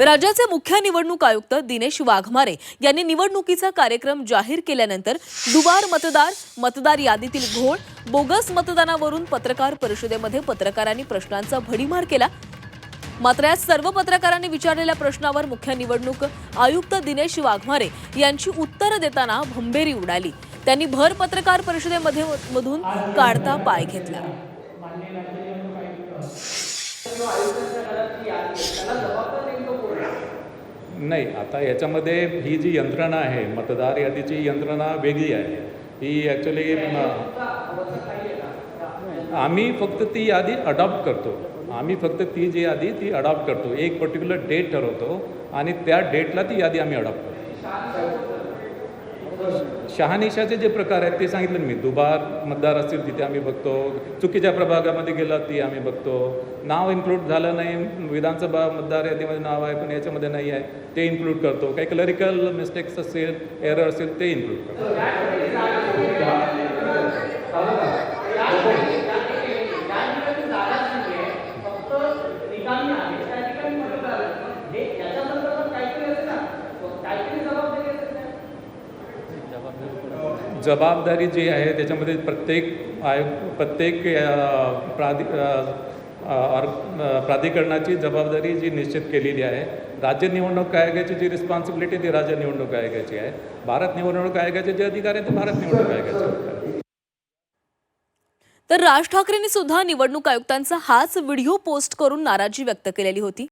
राज्याचे मुख्य निवडणूक आयुक्त दिनेश वाघमारे यांनी निवडणुकीचा कार्यक्रम जाहीर केल्यानंतर दुबार मतदार मतदार यादीतील घोळ बोगस मतदानावरून पत्रकार परिषदेमध्ये पत्रकारांनी प्रश्नांचा भडीमार केला. मात्र या सर्व पत्रकारांनी विचारलेल्या प्रश्नावर मुख्य निवडणूक आयुक्त दिनेश वाघमारे यांची उत्तरं देताना भंबेरी उडाली. त्यांनी भर पत्रकार परिषदेमध्ये मधून काढता पाय घेतला. नाही आता याच्यामध्ये ही जी यंत्रणा आहे मतदार यादीची यंत्रणा वेगळी आहे. ही ॲक्च्युली आम्ही फक्त ती यादी अडॉप्ट करतो. आम्ही फक्त ती जी यादी ती अडॉप्ट करतो. एक पर्टिक्युलर डेट ठरवतो आणि त्या डेटला ती यादी आम्ही अडॉप्ट करतो. शहानिशाचे जे प्रकार आहेत ते सांगितलं मी. दुबार मतदार असतील तिथे आम्ही बघतो. चुकीच्या प्रभागामध्ये गेला ती आम्ही बघतो. नाव इन्क्लूड झालं नाही. विधानसभा मतदार यादीमध्ये नाव आहे पण याच्यामध्ये नाही आहे. ते इन्क्लूड करतो. काही क्लरिकल मिस्टेक्स असेल एरर असेल ते इन्क्लूड करतो. जबाबदारी जी आहे त्याच्यामध्ये प्रत्येक आय प्रत्येक प्राधि ऑर- प्राधिकरणाची जबाबदारी जी निश्चित केलेली आहे. राज्य निवडणूक आयोगाची जी रिस्पॉन्सिबिलिटी ती राज्य निवडणूक आयोगाची आहे. भारत निवडणूक आयोगाचे जे अधिकार आहेत ते भारत निवडणूक आयोगाचे अधिकार तर राज ठाकरेंनी सुद्धा निवडणूक आयुक्तांचा हाच व्हिडिओ पोस्ट करून नाराजी व्यक्त केलेली होती.